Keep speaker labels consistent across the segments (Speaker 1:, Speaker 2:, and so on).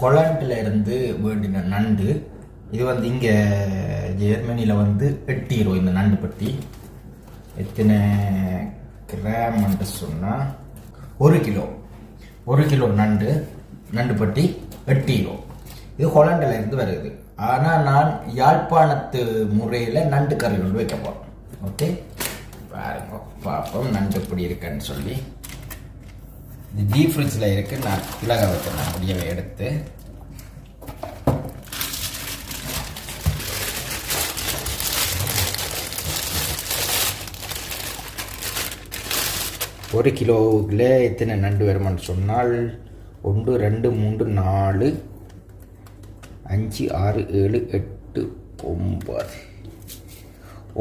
Speaker 1: ஹொலாண்டில் இருந்து வேண்டின நண்டு இது வந்து இங்கே ஜெர்மனியில் வந்து எட்டு இந்த நண்டு பட்டி. எத்தனை கிராம்ன்ட்டு சொன்னால் ஒரு கிலோ. ஒரு கிலோ நண்டு நண்டு பட்டி எட்டு இது ஹொலாண்டில் இருந்து வருது. ஆனால் நான் யாழ்ப்பாணத்து முறையில் நண்டு கறி கொண்டு வைக்க போகிறேன் ஓகே? பாருங்க பார்ப்போம் நண்டு எப்படி இருக்குன்னு சொல்லி. இது டீப் ஃப்ரிட்ஜில் இருக்கு. நான் இலக வைக்கிறேன் முடியவை எடுத்து. ஒரு கிலோவில் எத்தனை நண்டு வருமான்னு சொன்னால் ஒன்று ரெண்டு மூன்று நாலு அஞ்சு ஆறு ஏழு எட்டு ஒம்பது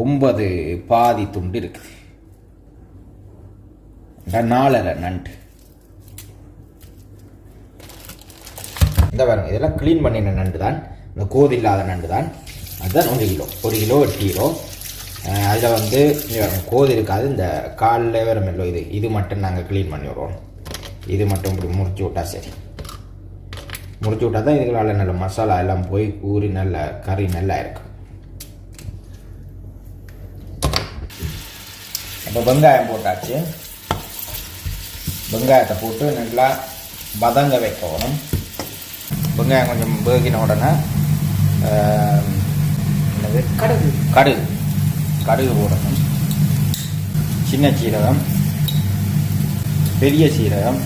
Speaker 1: ஒன்பது பாதி துண்டு இருக்குது. நாலரை நண்டு. இந்த பாருங்க இதெல்லாம் க்ளீன் பண்ணின நண்டு தான் இந்த கோது இல்லாத நண்டு தான் அதுதான் ஒரு கிலோ. ஒரு கிலோ எட்டு கிலோ. அதில் வந்து கோது இருக்காது. இந்த காலில் வேறு மெல்லோ இது. இது மட்டும் நாங்கள் க்ளீன் பண்ணி விடுவோம் இது மட்டும் இப்படி முறிச்சு விட்டா சரி. முறிச்சு விட்டா தான் இதுகளால் நல்ல மசாலா எல்லாம் போய் ஊறி நல்ல கறி நல்லா இருக்கும் இப்போ வெங்காயம் போட்டாச்சு. வெங்காயத்தை போட்டு நல்லா வதங்க வைக்கணும். வெங்காயம் கொஞ்சம் வேகின உடனே என்னது?
Speaker 2: கடுகு.
Speaker 1: கடுகு. கடுகு போடணும். சின்ன சீரகம். பெரிய சீரகம்.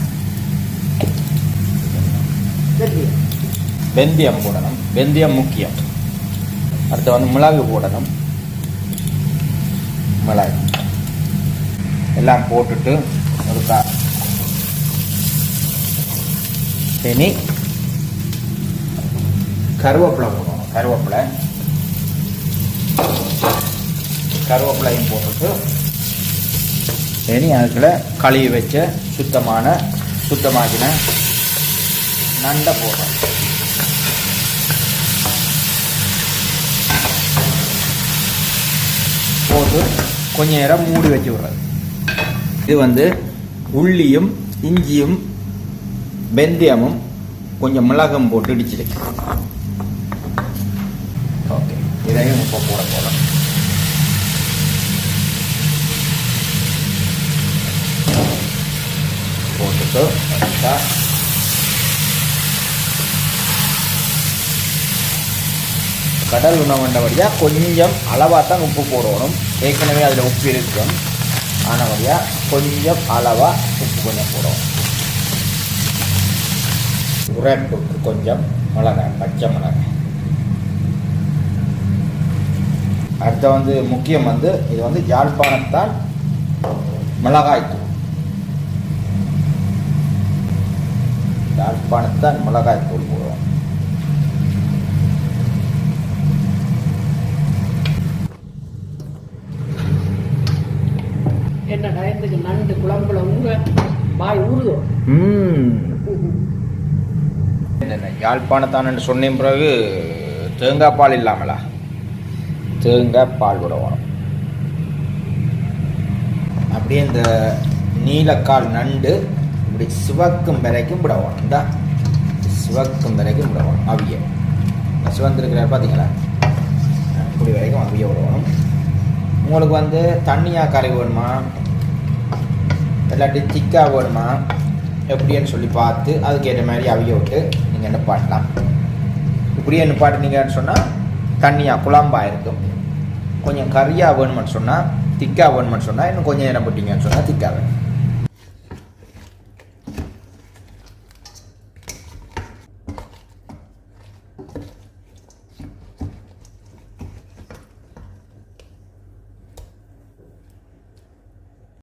Speaker 2: வெந்தயம்.
Speaker 1: போடணும். வெந்தயம் முக்கியம். அடுத்து வந்து மிளகு போடணும். மிளகு. எல்லாம் போட்டுட்டு ஒரு இனி கருவேப்பிலை போடணும். கருவேப்பிலை. கருவேப்பிலையும் போட்டுட்டு இனி அதுக்குள்ள கழுவி வச்ச சுத்தமான சுத்தமாக்கின நண்டை போடுறோம். போட்டு கொஞ்ச நேரம் மூடி வச்சு விடுறது. இது வந்து உள்ளியும் இஞ்சியும் வெந்தயமும் கொஞ்சம் மிளகும் போட்டு இடிச்சிருக்கு இப்போ போட போகிறோம் போட்டுட்டு கடல் உணவுண்டபடியாக கொஞ்சம் அளவாக தான் உப்பு போடணும். ஏற்கனவே அதில் உப்பு இருக்கும். ஆனபடியாக கொஞ்சம் அளவாக உப்பு கொஞ்சம் போடணும். உரப்புக்கு கொஞ்சம் மிளகாய் பச்சை மிளகாய். அடுத்த வந்து முக்கியம் வந்து இது வந்து யாழ்ப்பாணத்தான் மிளகாய் தூள். யாழ்ப்பாணத்தான் மிளகாய் தூள் போடுவோம்.
Speaker 2: என்ன டயத்துக்கு நண்டு குழம்புல ஊற வாய் ஊறுதோ?
Speaker 1: ம். என்ன யாழ்ப்பாணத்தானு சொன்னேன் பிறகு தேங்காய் பால் இல்லாமலா? தேங்காய் பால் விடுவோம் அப்படியே இந்த நீலக்கால் நண்டு இப்படி சிவக்கும் வரைக்கும் விடணும் இந்த சிவக்கும் வரைக்கும் விடுவோம் அவிய. சிவந்திருக்கிறார் பார்த்தீங்களா? இப்படி வரைக்கும் அவிய விடணும் உங்களுக்கு வந்து தண்ணியாக கறி வேணுமா? இல்லாட்டி திக்காக வேணுமா? எப்படின்னு சொல்லி பார்த்து அதுக்கேற்ற மாதிரி அவிய விட்டு நீங்கள் நிப்பாட்டலாம். இப்படியே நிப்பாட்டினீங்கன்னு சொன்னால் தண்ணியாக குழம்பாக இருக்கும். கொஞ்சம் கறியாக வேணுமென்னு சொன்னால் திக்காக வேணுமென்னு சொன்னால் இன்னும் கொஞ்சம் நேரம் போட்டிங்கன்னு சொன்னால் திக்காக வேணும்